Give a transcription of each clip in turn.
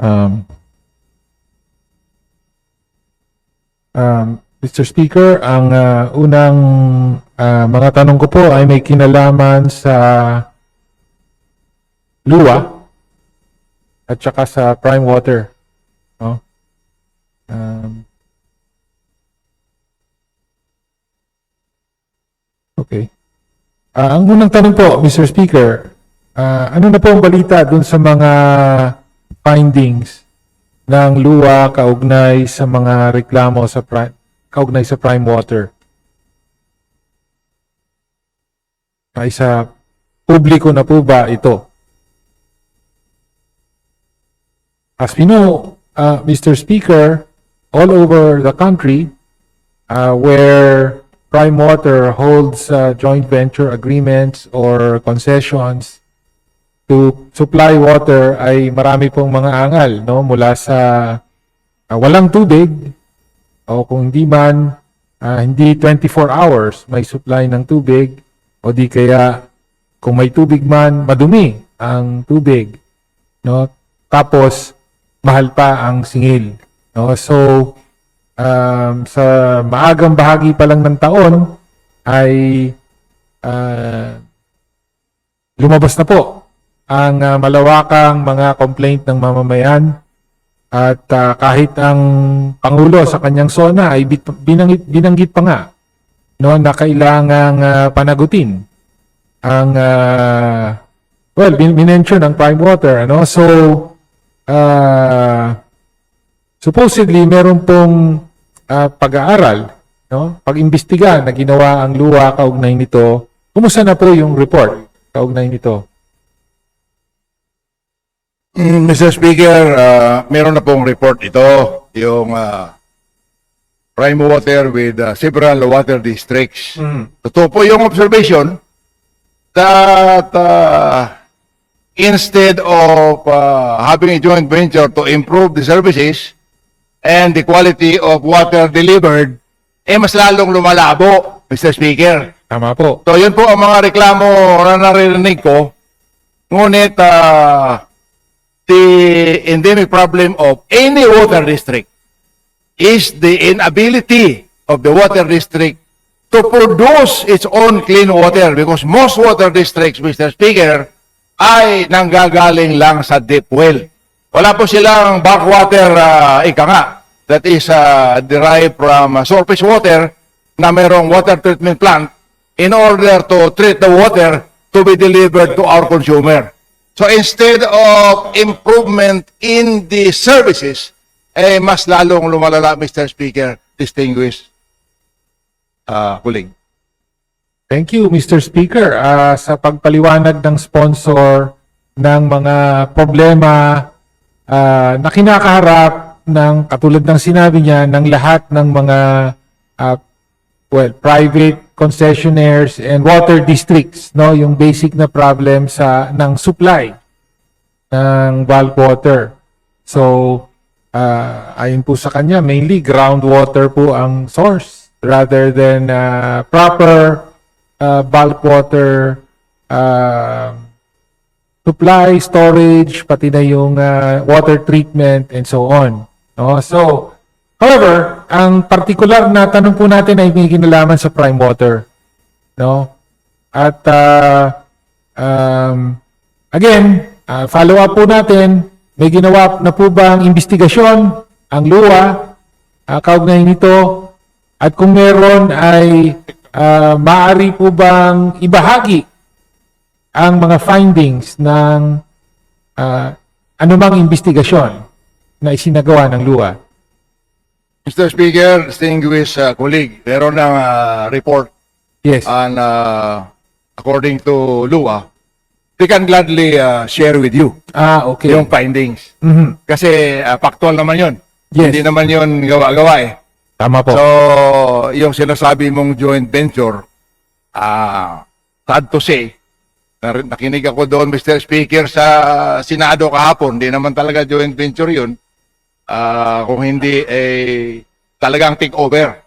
Um, um, Mr. Speaker, ang ah, unang ah, mga tanong ko po ay may kinalaman sa luwa at saka sa prime water. No? Um, okay. Ah, ang unang tanong po, Mr. Speaker, ah, ano na po ang balita dun sa mga findings ng luwa kaugnay sa mga reklamo sa prime, kaugnay sa prime water? Ay sa publiko na po ba ito? As we know, uh, Mr. Speaker, all over the country, uh, where Prime Water holds uh, joint venture agreements or concessions to supply water ay marami pong mga angal no? Mula sa uh, walang tubig o kung hindi man uh, hindi 24 hours may supply ng tubig o di kaya kung may tubig man madumi ang tubig no? Tapos mahal pa ang singil no? So um, sa maagang bahagi pa lang ng taon ay ah, lumabas na po ang ah, malawakang mga complaint ng mamamayan at ah, kahit ang Pangulo sa kanyang sona ay binanggit, binanggit pa nga no, na kailangang ah, panagutin ang ah, well, bin- minention ang prime water ano so ah supposedly meron pong ah, pag-aaral, no? pag-imbestiga na ginawa ang luwa kaugnay nito. Kumusta na po yung report kaugnay nito? Mm, Mr. Speaker, uh, meron na pong report ito, yung uh, prime water with uh, several water districts. Totoo po yung observation that uh, instead of uh, having a joint venture to improve the services and the quality of water delivered, eh mas lalong lumalabo, Mr. Speaker. Tama po. So, yun po ang mga reklamo na naririnig ko. Ngunit, ah, the endemic problem of any water district is the inability of the water district to produce its own clean water because most water districts, Mr. Speaker, ay nanggagaling lang sa deep well. Wala po silang backwater, uh, ika nga, that is ah, derived from ah, surface water na mayroong water treatment plant in order to treat the water to be delivered to our consumer. So instead of improvement in the services, eh mas lalong lumalala, Mr. Speaker, distinguished uh, colleague. Thank you, Mr. Speaker, ah, sa pagpaliwanag ng sponsor ng mga problema ah, na kinakaharap ng, katulad ng sinabi niya, ng lahat ng mga ah, well, private concessionaires and water districts, no, yung basic na problem sa ng supply ng bulk water. So, ah, ayon po sa kanya, mainly groundwater po ang source rather than ah, proper ah, bulk water ah, supply, storage, pati na yung ah, water treatment and so on. No? So, however, ang particular na tanong po natin ay may kinalaman sa prime water. No? At ah, um, again, ah, follow up po natin, may ginawa na po ba ang investigasyon, ang luwa, uh, kaugnay nito, at kung meron ay ah, maaari po bang ibahagi ang mga findings ng ah, anumang investigasyon na isinagawa ng luwa? Mr. Speaker, distinguished uh, colleague, meron ng uh, report Yes. and uh, according to LUA, we can gladly uh, share with you ah, okay. yung findings. Mhm. Kasi uh, factual naman yun. Yes. Hindi naman yun gawa-gawa eh. Tama po. So, yung sinasabi mong joint venture, ah, sad to say, nar- nakinig ako doon, Mr. Speaker, sa Senado kahapon, hindi naman talaga joint venture yun. Ah, kung hindi, eh, talagang take over.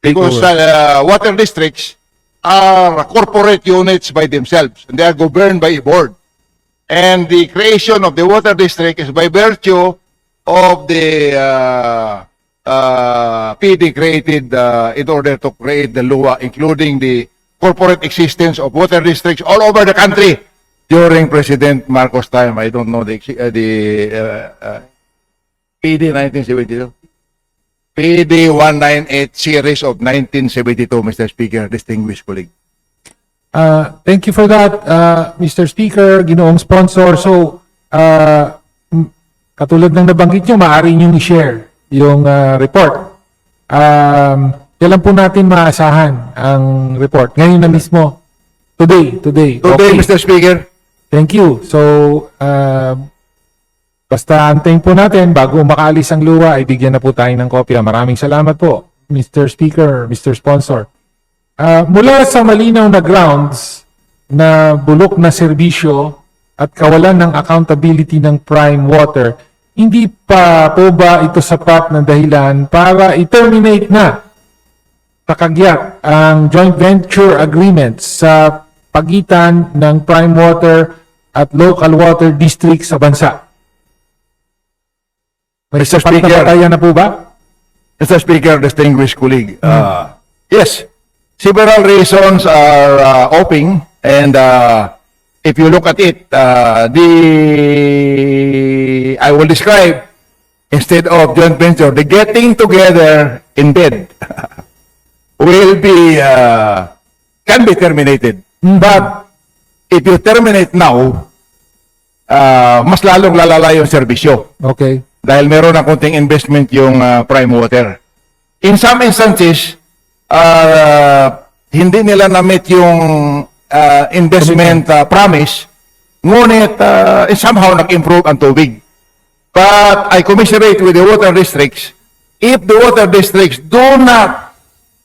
Because uh, water districts are corporate units by themselves and they are governed by a board. And the creation of the water district is by virtue of the uh, uh, PD created uh, in order to create the LUA, including the corporate existence of water districts all over the country during President Marcos' time. I don't know the uh, the uh, uh, PD 1972. PD 198 series of 1972, Mr. Speaker, distinguished colleague. Uh, thank you for that, uh, Mr. Speaker, ginoong sponsor. So, uh, katulad ng nabanggit nyo, maaari nyo i-share yung uh, report. Um, kailan po natin maasahan ang report? Ngayon na mismo. Today, today. Today, Okay. Mr. Speaker, Thank you. So, uh, basta antayin po natin, bago makaalis ang luwa, ay bigyan na po tayo ng kopya. Maraming salamat po, Mr. Speaker, Mr. Sponsor. Ah, mula sa malinaw na grounds na bulok na serbisyo at kawalan ng accountability ng prime water, hindi pa po ba ito sapat na dahilan para i-terminate na pakagyat ang joint venture agreement sa pagitan ng prime water at local water district sa bansa? May Mr. sapat na Speaker. batayan na po ba? Mr. Speaker, distinguished colleague. Uh, yes, several reasons are uh, open, and uh, if you look at it, uh, the I will describe instead of joint venture, the getting together in bed will be uh, can be terminated. But if you terminate now, uh, mas lalong lalala yung serbisyo Okay. Dahil meron ng konting investment yung uh, prime water. In some instances, uh, hindi nila na-meet yung uh, investment uh, promise, ngunit uh, somehow nag-improve ang tubig. But I commiserate with the water districts, if the water districts do not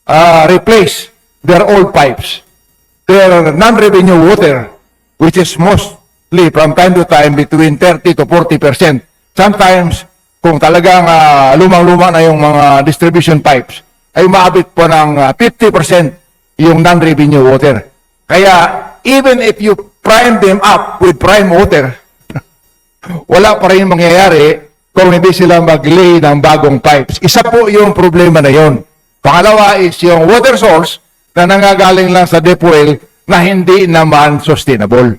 uh, replace their old pipes, their non-revenue water, which is mostly from time to time between 30 to 40 percent. Sometimes, kung talagang ah, lumang-luma na yung mga distribution pipes, ay maabot po ng ah, 50 percent yung non-revenue water. Kaya, even if you prime them up with prime water, wala pa rin mangyayari kung hindi sila mag-lay ng bagong pipes. Isa po yung problema na yon. Pangalawa is yung water source na nangagaling lang sa deep well na hindi naman sustainable.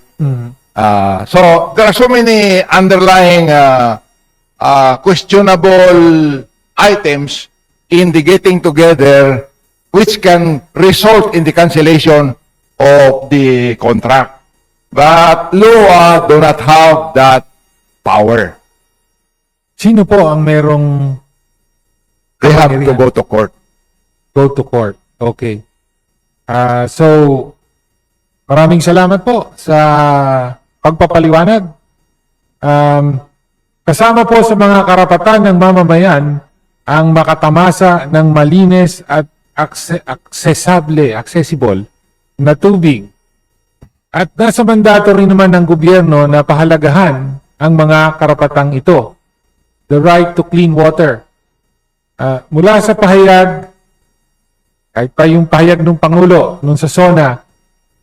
Ah, so, there are so many underlying uh, uh, questionable items in the getting together which can result in the cancellation of the contract. But LUA do not have that power. Sino po ang merong They have to go to court. go to court? Okay. Ah, so, maraming salamat po sa pagpapaliwanag. Um, kasama po sa mga karapatan ng mamamayan ang makatamasa ng malinis at accessible, accessible na tubig. At nasa mandato rin naman ng gobyerno na pahalagahan ang mga karapatang ito. The right to clean water. Ah, mula sa pahayag kahit pa yung pahayag ng Pangulo nung sa SONA,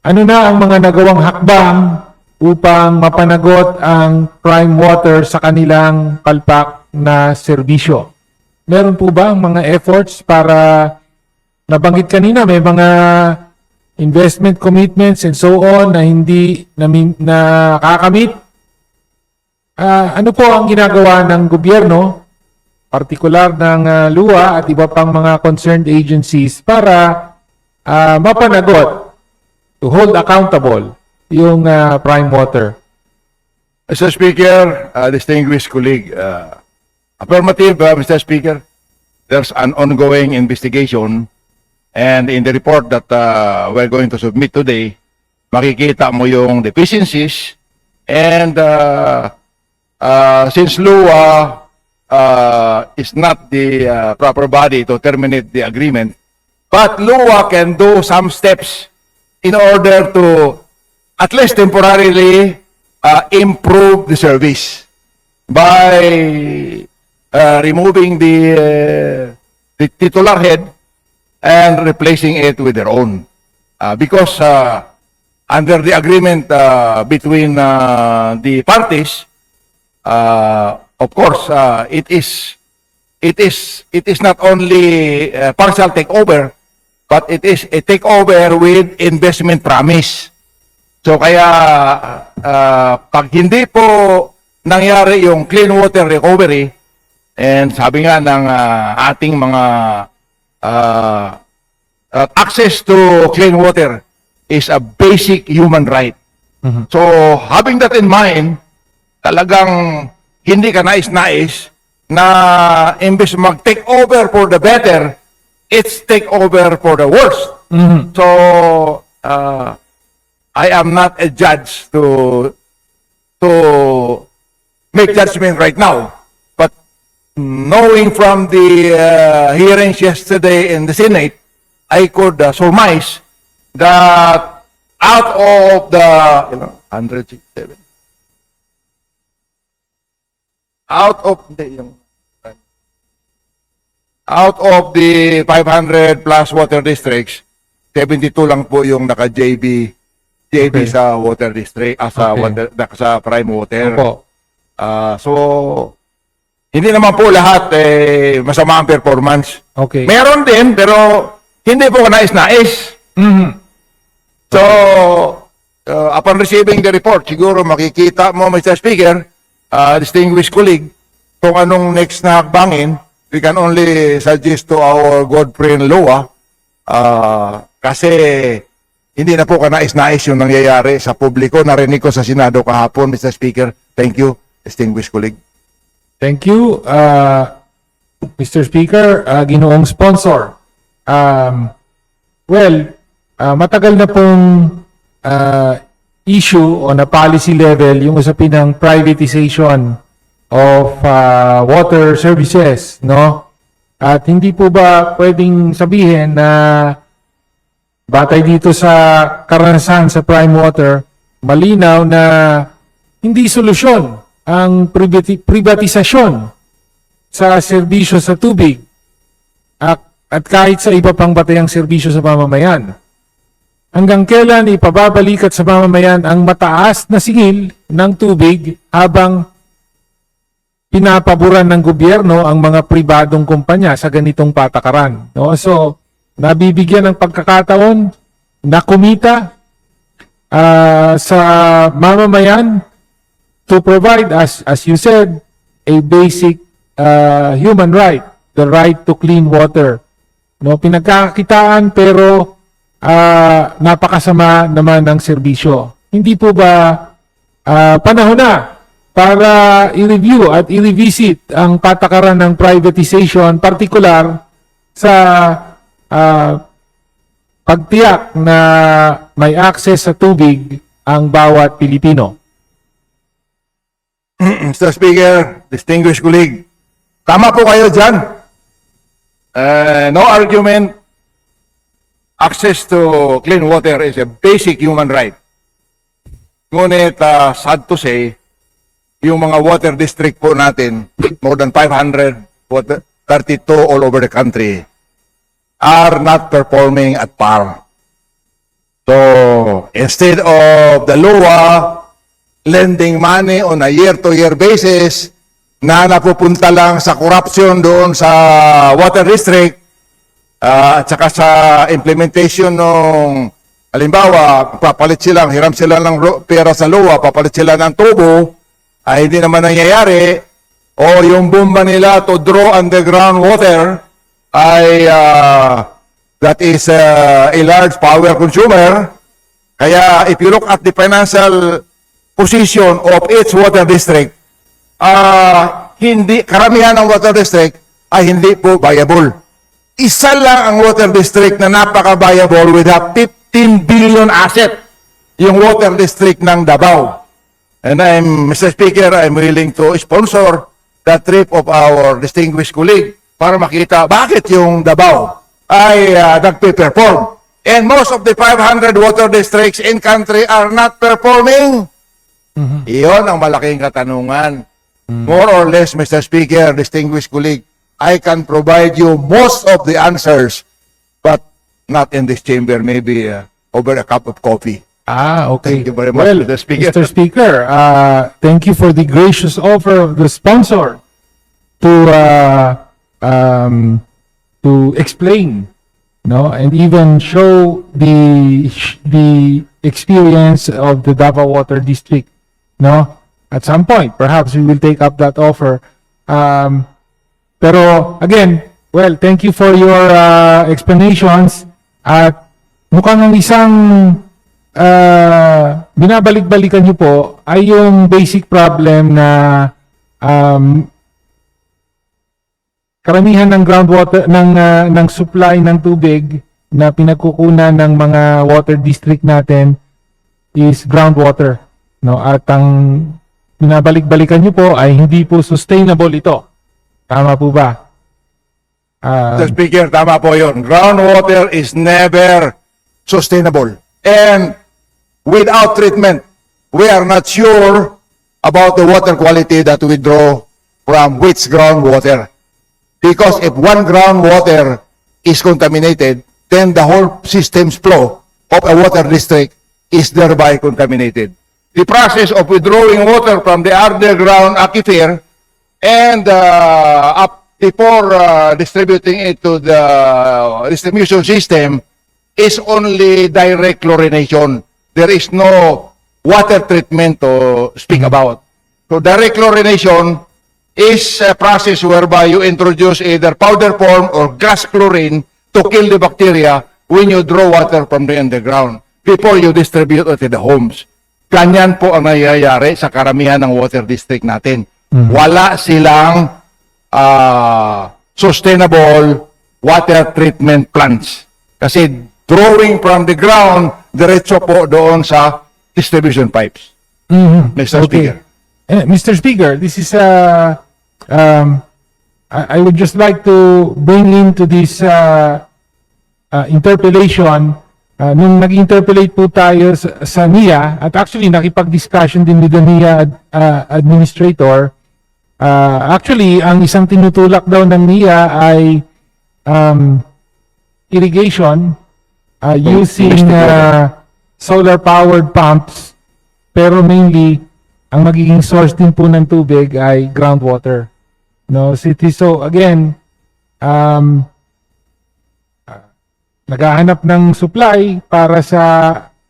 ano na ang mga nagawang hakbang upang mapanagot ang prime water sa kanilang palpak na serbisyo? Meron po ba ang mga efforts para nabanggit kanina may mga investment commitments and so on na hindi na, nakakamit? Ah, ano po ang ginagawa ng gobyerno partikular ng ah, LUA at iba pang mga concerned agencies para ah, mapanagot to hold accountable yung ah, prime water. Mr. Speaker, uh, distinguished colleague, uh, affirmative, uh, Mr. Speaker, there's an ongoing investigation and in the report that uh, we're going to submit today, makikita mo yung deficiencies and uh, uh, since LUA uh, is not the uh, proper body to terminate the agreement, but LUA can do some steps in order to at least temporarily uh, improve the service by uh, removing the, uh, the titular head and replacing it with their own. Uh, because uh, under the agreement uh, between uh, the parties, uh, of course, uh, it is it is it is not only uh, partial takeover, but it is a takeover with investment promise. So kaya uh, pag hindi po nangyari yung clean water recovery, and sabi nga ng uh, ating mga uh, uh, access to clean water is a basic human right. Mhm. So, having that in mind, talagang hindi ka nais-nais na imbes mag-take over for the better, it's take over for the worst. Mhm. So, uh, I am not a judge to to make judgment right now. But knowing from the uh, hearings yesterday in the Senate, I could uh, surmise that out of the you know, 167 out of the yung out of the 500 plus water districts 72 lang po yung naka JB Okay. sa water district ah, sa Okay. water sa prime water Opo. Ah, so hindi naman po lahat eh, masama ang performance Okay. meron din pero hindi po nais-nais Mhm. So, uh, upon receiving the report, siguro makikita mo, Mr. Speaker, uh, distinguished colleague, kung anong next na hakbangin, we can only suggest to our good friend Loa, uh, kasi hindi na po kanais-nais yung nangyayari sa publiko. Narinig ko sa Senado kahapon, Mr. Speaker. Thank you, distinguished colleague. Thank you, uh, Mr. Speaker, uh, ginoong sponsor. Um, well, uh, matagal na pong uh, issue on a policy level yung usapin ng privatization of uh, water services, no? At hindi po ba pwedeng sabihin na batay dito sa karanasan sa prime water, malinaw na hindi solusyon ang privati- privatisasyon sa serbisyo sa tubig at, at kahit sa iba pang batayang serbisyo sa mamamayan. Hanggang kailan ipababalik at sa mamamayan ang mataas na singil ng tubig habang pinapaboran ng gobyerno ang mga pribadong kumpanya sa ganitong patakaran. No? So, nabibigyan ng pagkakataon na kumita ah, sa mamamayan to provide, as, as you said, a basic uh, human right, the right to clean water. No, pinagkakakitaan pero ah, napakasama naman ng serbisyo. Hindi po ba ah, panahon na para i-review at i-revisit ang patakaran ng privatization, particular sa ah, pagtiyak na may access sa tubig ang bawat Pilipino. Mr. Speaker, distinguished colleague, tama po kayo dyan. Uh, no argument. Access to clean water is a basic human right. Ngunit, uh, sad to say, yung mga water district po natin, more than 500, water, 32 all over the country, are not performing at par. So, instead of the LUA lending money on a year-to-year basis na napupunta lang sa corruption doon sa water district ah, at saka sa implementation ng halimbawa, papalit sila, hiram sila ng pera sa luwa, papalit sila ng tubo, ay hindi naman nangyayari, o yung bomba nila to draw underground water ay ah, that is ah, a large power consumer. Kaya if you look at the financial position of each water district, ah hindi karamihan ng water district ay hindi po viable. Isa lang ang water district na napaka-viable with a 15 billion asset, yung water district ng Davao. And I'm, Mr. Speaker, I'm willing to sponsor the trip of our distinguished colleague para makita bakit yung Davao ay uh, nagpe-perform. And most of the 500 water districts in country are not performing. Iyon ang malaking katanungan. More or less, Mr. Speaker, distinguished colleague, I can provide you most of the answers, but not in this chamber, maybe uh, over a cup of coffee. Ah, okay. Thank you very much, well, Mr. Speaker. Mr. Speaker, uh, thank you for the gracious offer of the sponsor to uh, um, to explain, no, and even show the the experience of the Davao Water District, no. At some point, perhaps we will take up that offer. Um, pero again, well, thank you for your uh, explanations at mukhang ang isang uh, binabalik-balikan niyo po ay yung basic problem na um, karamihan ng groundwater ng uh, ng supply ng tubig na pinagkukunan ng mga water district natin is groundwater no at ang binabalik-balikan niyo po ay hindi po sustainable ito tama po ba Ah, Mr. Speaker, tama po yun. Groundwater is never sustainable. And without treatment, we are not sure about the water quality that we draw from which groundwater. Because if one groundwater is contaminated, then the whole system's flow of a water district is thereby contaminated. The process of withdrawing water from the underground aquifer and uh, up before uh, distributing it to the distribution system is only direct chlorination. There is no water treatment to speak about. So direct chlorination is a process whereby you introduce either powder form or gas chlorine to kill the bacteria when you draw water from the underground before you distribute it to the homes. Ganyan po ang nangyayari sa karamihan ng water district natin. Wala silang ah, sustainable water treatment plants. Kasi drawing from the ground, diretso po doon sa distribution pipes. Mhm. Mr. Speaker. Eh, Mr. Speaker, this is uh, um, I, I would just like to bring into this uh, uh, interpellation uh, nung nag-interpellate po tayo sa, sa NIA at actually nakipag-discussion din with the NIA ad- uh, administrator. Uh, actually ang isang tinutulak daw ng NIA ay um, irrigation uh, using uh, solar powered pumps pero mainly ang magiging source din po ng tubig ay groundwater. No, city. So again, um, ah, naghahanap ng supply para sa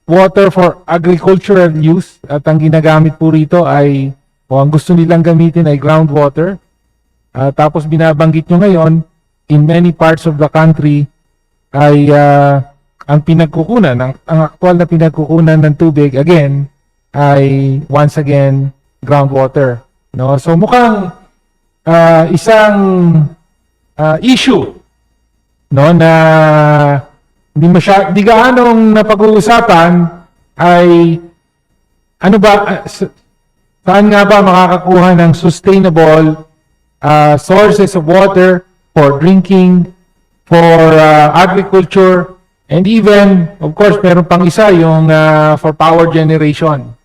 water for agricultural use at ang ginagamit po rito ay o ang gusto nilang gamitin ay groundwater. Ah, tapos binabanggit nyo ngayon, in many parts of the country ay ah, ang pinagkukunan, ang, ang aktual na pinagkukunan ng tubig again ay once again groundwater. No? So mukhang ah, isang ah, issue no na hindi masya, di gaanong napag-uusapan ay ano ba sa- saan nga ba makakakuha ng sustainable ah, sources of water for drinking, for ah, agriculture, and even, of course, meron pang isa yung ah, for power generation.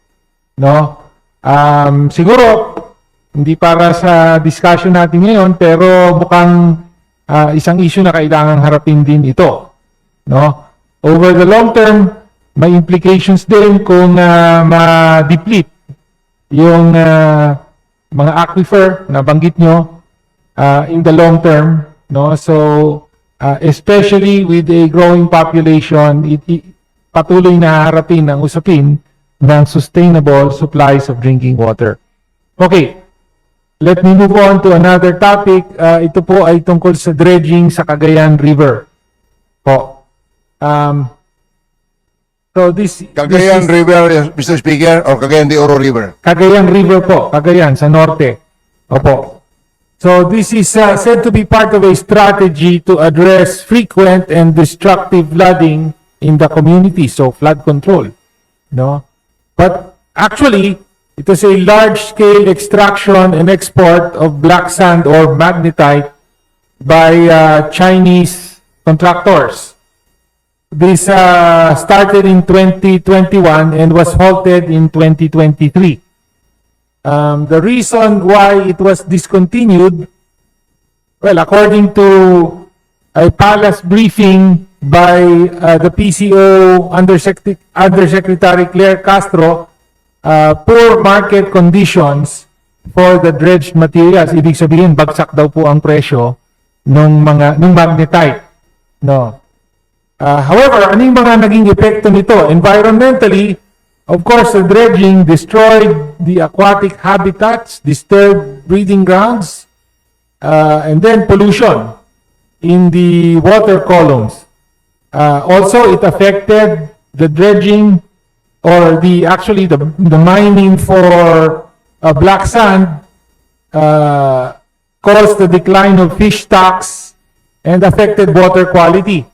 No? Um, siguro, hindi para sa discussion natin ngayon, pero mukhang ah, isang issue na kailangang harapin din ito. No? Over the long term, may implications din kung ah, ma-deplete yung ah, mga aquifer na banggit nyo uh, in the long term no so uh, especially with a growing population it, it patuloy na harapin ang usapin ng sustainable supplies of drinking water okay let me move on to another topic Uh, ito po ay tungkol sa dredging sa Cagayan River po um, so this, Cagayan this is- River, Mr. Speaker, or Cagayan de Oro River. Cagayan River po, Cagayan sa norte. Opo. So this is uh, said to be part of a strategy to address frequent and destructive flooding in the community, so flood control. No? But actually, it is a large-scale extraction and export of black sand or magnetite by uh, Chinese contractors. This uh, started in 2021 and was halted in 2023. Um, the reason why it was discontinued, well, according to a palace briefing by uh, the PCO Undersecretary, Undersecretary Claire Castro, uh, poor market conditions for the dredged materials. Ibig sabihin, bagsak daw po ang presyo ng mga ng magnetite. No. Uh, however, ano yung mga naging epekto nito? Environmentally, of course, the dredging destroyed the aquatic habitats, disturbed breeding grounds, uh, and then pollution in the water columns. Uh, also, it affected the dredging or the actually the, the mining for uh, black sand uh, caused the decline of fish stocks and affected water quality.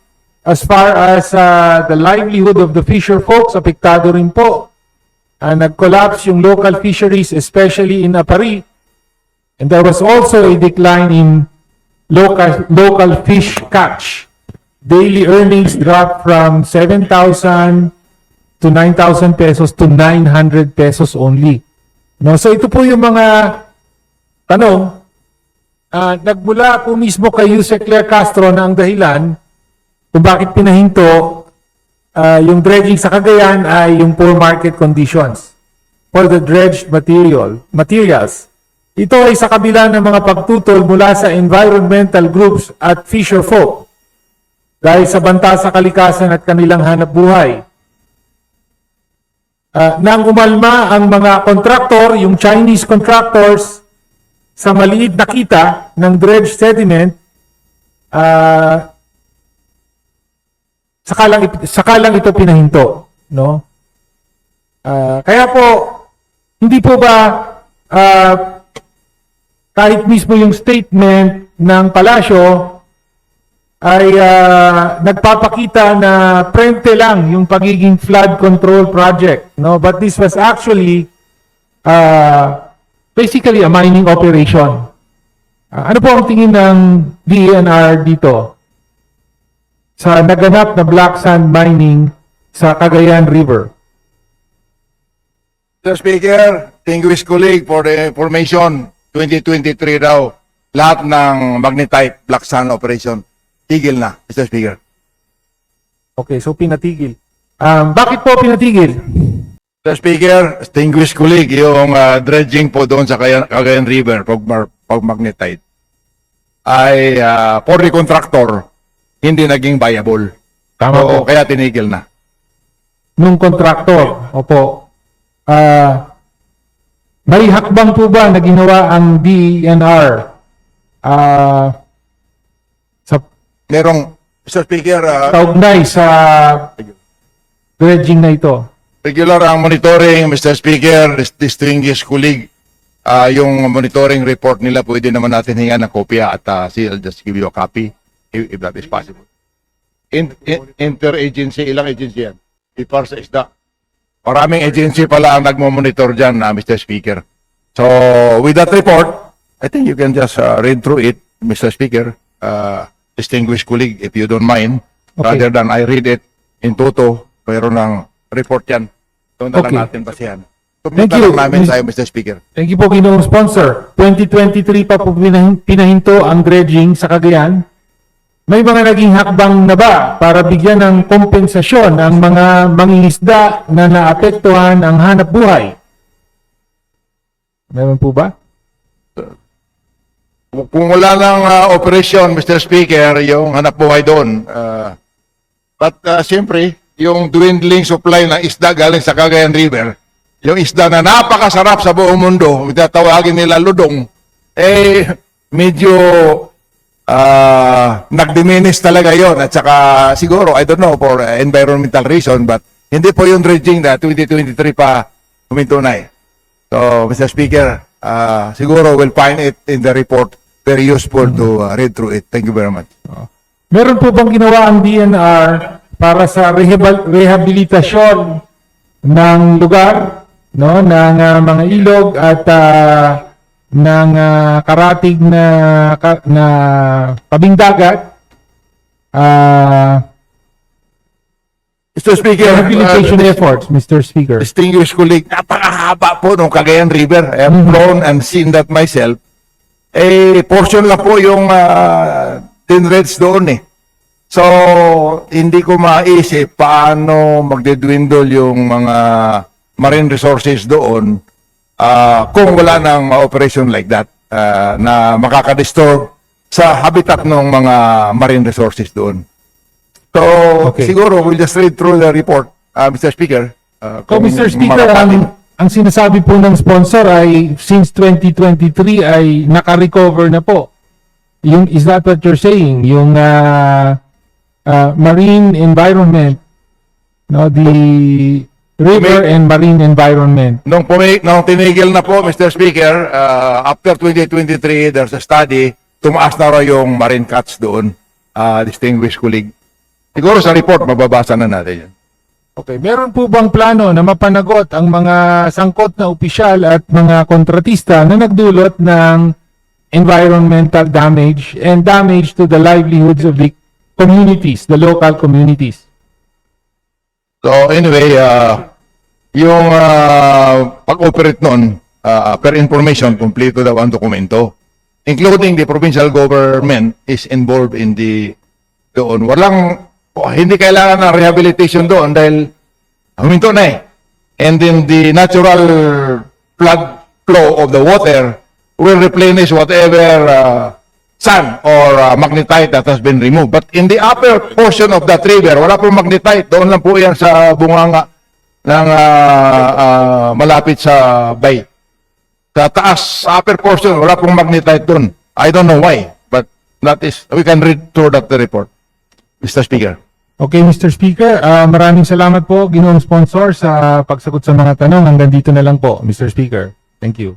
As far as uh, the livelihood of the fisher folks, apektado rin po. Uh, nag-collapse yung local fisheries, especially in Apari. And there was also a decline in local, local fish catch. Daily earnings dropped from 7,000 to 9,000 pesos to 900 pesos only. No, so ito po yung mga tanong Ah, nagmula po mismo kay Yusek Claire Castro na ang dahilan kung bakit pinahinto ah, yung dredging sa Cagayan ay yung poor market conditions for the dredged material, materials. Ito ay sa kabila ng mga pagtutol mula sa environmental groups at fisher folk dahil sa banta sa kalikasan at kanilang hanap buhay. Ah, nang umalma ang mga kontraktor, yung Chinese contractors, sa maliit na kita ng dredged sediment, ah saka lang, ip- saka lang ito pinahinto. No? Ah, kaya po, hindi po ba ah, kahit mismo yung statement ng palasyo ay ah, nagpapakita na prente lang yung pagiging flood control project. No? But this was actually uh, basically a mining operation. Ah, ano po ang tingin ng DENR dito sa naganap na black sand mining sa Cagayan River? Mr. Speaker, distinguished colleague for the information, 2023 daw, lahat ng magnetite black sand operation, tigil na, Mr. Speaker. Okay, so pinatigil. Um, bakit po pinatigil? Mr. Speaker, distinguished colleague, yung ah, dredging po doon sa Cagayan, River, pag, mar- pag magnetite, ay ah, for the contractor, hindi naging viable. Tama So, po. kaya tinigil na. Nung kontraktor, opo. Ah, may hakbang po ba na ginawa ang DENR ah, sa Merong, Mr. Speaker, ah, kaugnay sa dredging na ito? regular ang monitoring, Mr. Speaker, dis- distinguished colleague, ah, yung monitoring report nila, pwede naman natin hingan ng kopya at ah, see, I'll just give you a copy if, if that is possible. In, in- interagency, ilang agency yan? Ipar sa isda. Maraming agency pala ang nagmo-monitor dyan, ah, Mr. Speaker. So, with that report, I think you can just ah, read through it, Mr. Speaker, ah, distinguished colleague, if you don't mind, Okay. rather than I read it in toto, mayroon ng report yan. Doon na lang Okay. natin basihan. Thank Tumita you, lang namin tayo, Mr. Speaker. Thank you po, Ginoong Sponsor. 2023 pa po pinahin- pinahinto ang dredging sa Cagayan. May mga naging hakbang na ba para bigyan ng kompensasyon ang mga mangingisda na naapektuhan ang hanap buhay? Meron po ba? Kung wala ng ah, operation, Mr. Speaker, yung hanap buhay doon. ah, but uh, siyempre, yung dwindling supply ng isda galing sa Cagayan River, yung isda na napakasarap sa buong mundo, tawagin nila ludong, eh, medyo ah nag-diminish talaga yon At saka, siguro, I don't know, for uh, environmental reason, but hindi po yung dredging na 2023 pa huminto na eh. So, Mr. Speaker, uh, siguro we'll find it in the report very useful to uh, read through it. Thank you very much. Meron po bang ginawa ang DNR para sa rehab- rehabilitasyon ng lugar, no, ng ah, mga ilog at ah, ng ah, karatig na ka- na tabing dagat? Ah, Mr. Speaker, rehabilitation uh, efforts, Mr. Speaker. distinguished colleague, napakahaba po ng Cagayan River. I have flown and seen that myself. Eh, portion lang po yung uh, tin reds doon eh. So, hindi ko maisip paano magdedwindle yung mga marine resources doon ah, kung wala ng operation like that ah, na makakadisturb sa habitat ng mga marine resources doon. So, Okay. siguro we'll just read through the report, ah, Mr. Speaker. ah, So, Mr. Speaker, ang, ang sinasabi po ng sponsor ay since 2023 ay naka-recover na po. Yung, is that what you're saying? Yung ah, ah, marine environment, no, the river and marine environment. Nung, pumi- nung tinigil na po, Mr. Speaker, uh, after 2023, there's a study, tumaas na raw yung marine cats doon, uh, distinguished colleague. Siguro sa report, mababasa na natin yan. Okay, meron po bang plano na mapanagot ang mga sangkot na opisyal at mga kontratista na nagdulot ng environmental damage and damage to the livelihoods of the communities, the local communities? So anyway, uh, yung uh, pag-operate noon, uh, per information, kompleto daw ang dokumento. Including the provincial government is involved in the doon. Walang, oh, hindi kailangan ng rehabilitation doon dahil huminto na eh. And then the natural flood flow of the water will replenish whatever uh, sand or uh, magnetite that has been removed. But in the upper portion of that river, wala pong magnetite. Doon lang po yan sa bunganga ng uh, uh, malapit sa bay. Sa taas, upper portion, wala pong magnetite doon. I don't know why, but that is, we can read through that report. Mr. Speaker. Okay, Mr. Speaker, ah, maraming salamat po, ginoong sponsor, sa pagsagot sa mga tanong. Hanggang dito na lang po, Mr. Speaker. Thank you.